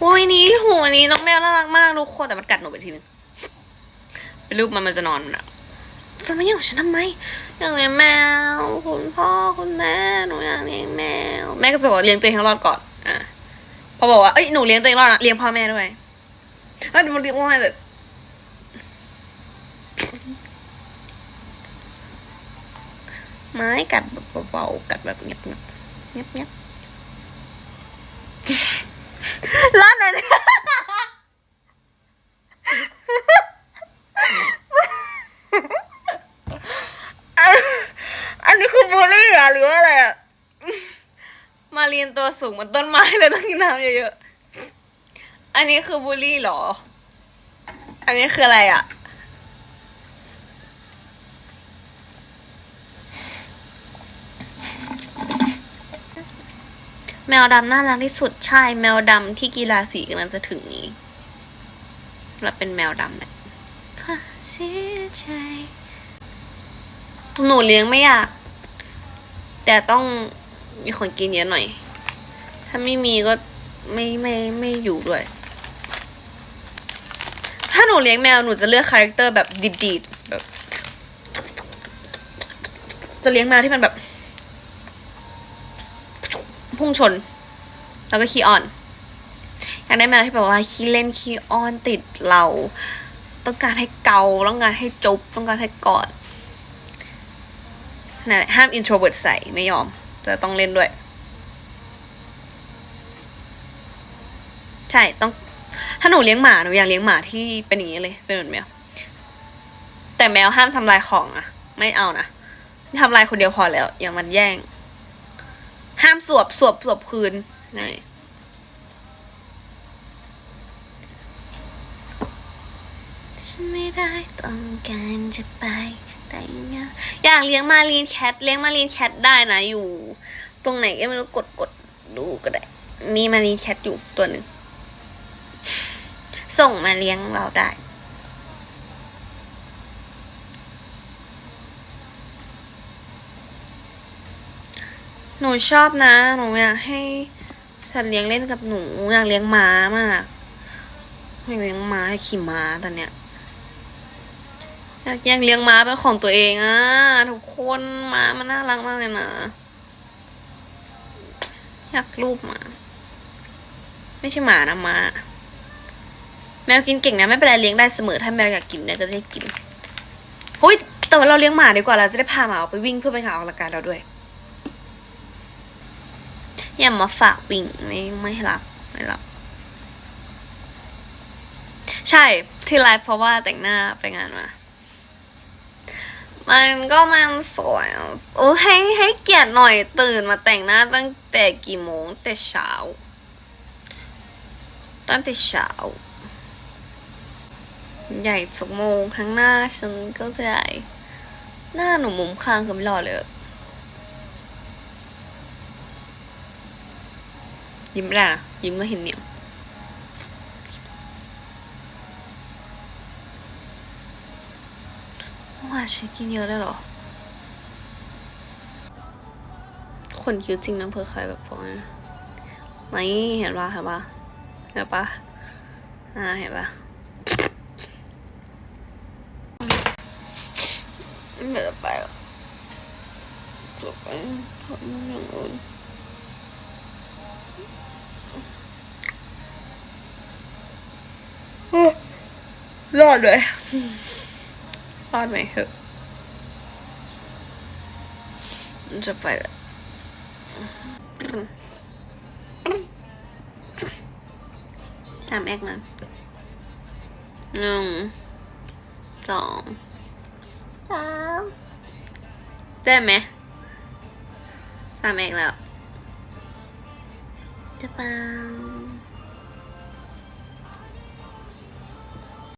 อุ้ยนี้หูอันนี้น้องแมวน่ารักมากทุกคนแต่มันกัดหนูไปทีนึงเป็นรูปมันมันจะนอนมันะจะมายุ่งกับฉันทำไมอยากเลี้ยงแมว คุณพ่อคุณแม่หนูอยากเลี้ยงแมว แม่ก็จะบอกเลี้ยงตัวเองให้รอดก่อนอะพอบอกว่าเอ้ยหนูเลี้ยงตัวเองรอดนะเลี้ยงพ่อแม่ด้วยเออหนูเลี้ยงพ่อแม่แบบไม้กัดแบบเบาๆกัดแบบเงียบๆเงียบเงียบเงียบ ร้านไหนเนี่ย อันนี้คือบูลลี่อะหรือว่าอะไรอะมาเรียนตัวสูงเหมือนต้นไม้เลยต้องกินน้ำเยอะๆ อันนี้คือบูลลี่เหรอ อันนี้คืออะไรอะ แมวดำน่ารักที่สุดใช่แมวดำที่กีฬาสีกำลังจะถึงนี้แล้วเป็นแมวดำเนี่ยเสียใจหนูเลี้ยงไม่อยาก แต่ต้องมีคนกินเยอะหน่อย ถ้าไม่มีก็ไม่ไม่ไม่อยู่ด้วย ถ้าหนูเลี้ยงแมวหนูจะเลือกคาแรคเตอร์แบบดีดๆแบบจะเลี้ยงแมวที่มันแบบ พุ่งชน แล้วก็ขี้อ่อนอยากได้แมวที่แบบว่าขี้เล่นขี้อ้อนติดเรา ต้องการให้เกาต้องการให้จุบต้องการให้กอดนั่นหละห้าม introvert ใส่ไม่ยอม จะต้องเล่นด้วย ใช่ต้องถ้าหนูเลี้ยงหมาหนูอยากเลี้ยงหมาที่เป็นอย่างนี้เลยเป็นเหมือนแมวแต่แมวห้ามทำลายของนะไม่เอานะทำลายคนเดียวพอแล้ว อย่างมันแย่ง ห้ามสวบสวบสวบคืนนี่ฉันไม่ได้ต้องการจะไปแต่ยังอยากเลี้ยงมารีนแคทเลี้ยงมารีนแคทได้นะอยู่ ตรงไหนก็ไม่รู้กดกดดูก็ได้ มีมารีนแคทอยู่ตัวหนึ่งส่งมาเลี้ยงเราได้ หนูชอบนะ หนูอยากให้สัตว์เลี้ยงเล่นกับหนู อยากเลี้ยงม้ามากอยากเลี้ยงม้าให้ขี่ม้าตอนเนี้ยอยากยากเลี้ยงม้าเป็นของตัวเองอะทุกคนม้ามันน่ารักมากเลยนะ อยากรูปหมาไม่ใช่หมานะม้าแมวกินเก่งนะไม่เป็นไรเลี้ยงได้เสมอถ้าแมวอยากกินเนี่ยก็จะกินเฮ้ยแต่ว่าเราเลี้ยงหมาดีกว่าเราจะได้พาหมาออกไปวิ่งเพื่อเป็นกาออกกำลังกายเราด้วย อย่ามาฝากวิ่งไม่ไม่รับไม่รับ ใช่ที่ไลฟ์เพราะว่าแต่งหน้าไปงานมา มันก็มันสวยโอ้ให้ให้เกียรติหน่อยตื่นมาแต่งหน้าตั้งแต่กี่โมงแต่เช้า ตั้งแต่เช้า ใหญ่สักโมงทั้งหน้าฉันก็จะใหญ่หน้าหนูมุมข้างคือไม่รอเลยอะ ยิ้มไม่ได้นะยิ้มก็เห็นเหนียวว่าฉันกินเยอะได้หรอคนคิ้วจริงนะเพื่อใครแบบพวกนี้นี่เห็นปะเห็นปะเห็นปะอ่าเห็นปะไม่ได้ไปหรอกจะไปทำอย่างอื่น รอดเลยรอดไหมเหอะจะไปแล้วทำเอกนะหนึ่งสองสามได้ไหมสามเอกแล้วจะปัง